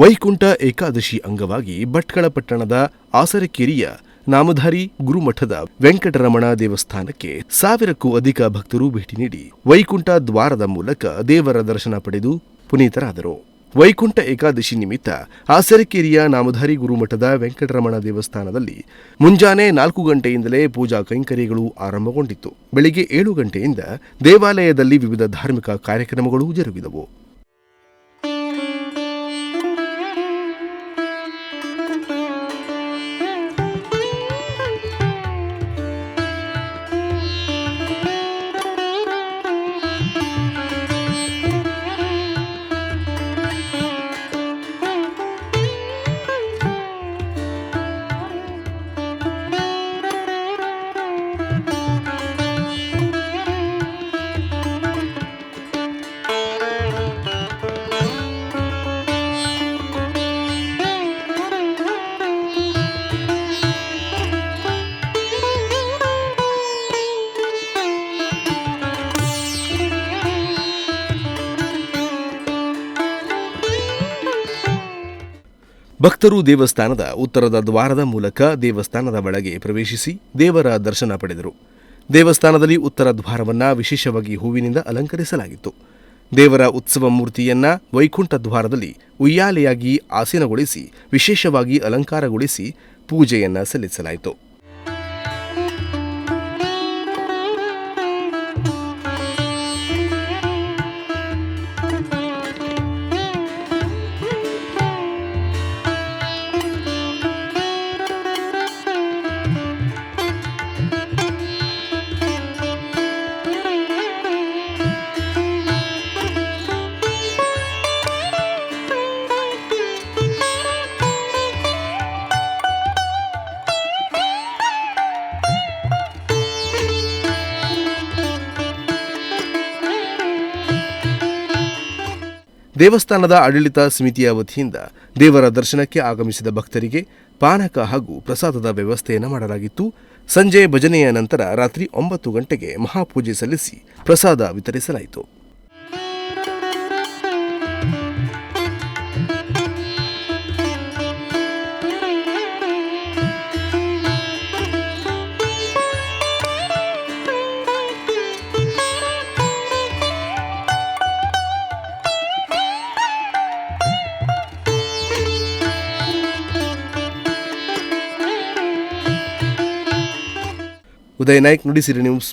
ವೈಕುಂಠ ಏಕಾದಶಿ ಅಂಗವಾಗಿ ಭಟ್ಕಳ ಪಟ್ಟಣದ ಆಸರಕೇರಿಯ ನಾಮಧಾರಿ ಗುರುಮಠದ ವೆಂಕಟರಮಣ ದೇವಸ್ಥಾನಕ್ಕೆ ಸಾವಿರಕ್ಕೂ ಅಧಿಕ ಭಕ್ತರು ಭೇಟಿ ನೀಡಿ ವೈಕುಂಠ ದ್ವಾರದ ಮೂಲಕ ದೇವರ ದರ್ಶನ ಪಡೆದು ಪುನೀತರಾದರು. ವೈಕುಂಠ ಏಕಾದಶಿ ನಿಮಿತ್ತ ಆಸರಕೇರಿಯ ನಾಮಧಾರಿ ಗುರುಮಠದ ವೆಂಕಟರಮಣ ದೇವಸ್ಥಾನದಲ್ಲಿ ಮುಂಜಾನೆ ನಾಲ್ಕು ಗಂಟೆಯಿಂದಲೇ ಪೂಜಾ ಕೈಂಕರ್ಯಗಳು ಆರಂಭಗೊಂಡಿತ್ತು. ಬೆಳಿಗ್ಗೆ ಏಳು ಗಂಟೆಯಿಂದ ದೇವಾಲಯದಲ್ಲಿ ವಿವಿಧ ಧಾರ್ಮಿಕ ಕಾರ್ಯಕ್ರಮಗಳು ಜರುಗಿದವು. ಭಕ್ತರು ದೇವಸ್ಥಾನದ ಉತ್ತರದ ದ್ವಾರದ ಮೂಲಕ ದೇವಸ್ಥಾನದ ಒಳಗೆ ಪ್ರವೇಶಿಸಿ ದೇವರ ದರ್ಶನ ಪಡೆದರು. ದೇವಸ್ಥಾನದಲ್ಲಿ ಉತ್ತರ ದ್ವಾರವನ್ನು ವಿಶೇಷವಾಗಿ ಹೂವಿನಿಂದ ಅಲಂಕರಿಸಲಾಗಿತ್ತು. ದೇವರ ಉತ್ಸವ ಮೂರ್ತಿಯನ್ನ ವೈಕುಂಠ ದ್ವಾರದಲ್ಲಿ ಉಯ್ಯಾಲೆಯಾಗಿ ಆಸೀನಗೊಳಿಸಿ, ವಿಶೇಷವಾಗಿ ಅಲಂಕಾರಗೊಳಿಸಿ ಪೂಜೆಯನ್ನು ಸಲ್ಲಿಸಲಾಯಿತು. ದೇವಸ್ಥಾನದ ಆಡಳಿತ ಸಮಿತಿಯ ವತಿಯಿಂದ ದೇವರ ದರ್ಶನಕ್ಕೆ ಆಗಮಿಸಿದ ಭಕ್ತರಿಗೆ ಪಾನಕ ಹಾಗೂ ಪ್ರಸಾದದ ವ್ಯವಸ್ಥೆಯನ್ನು ಮಾಡಲಾಗಿತ್ತು. ಸಂಜೆ ಭಜನೆಯ ನಂತರ ರಾತ್ರಿ ಒಂಬತ್ತು ಗಂಟೆಗೆ ಮಹಾಪೂಜೆ ಸಲ್ಲಿಸಿ ಪ್ರಸಾದ ವಿತರಿಸಲಾಯಿತು. ಉದಯ నాయక్ ನುಡಿಸಿರಿ సిరి న్యూస్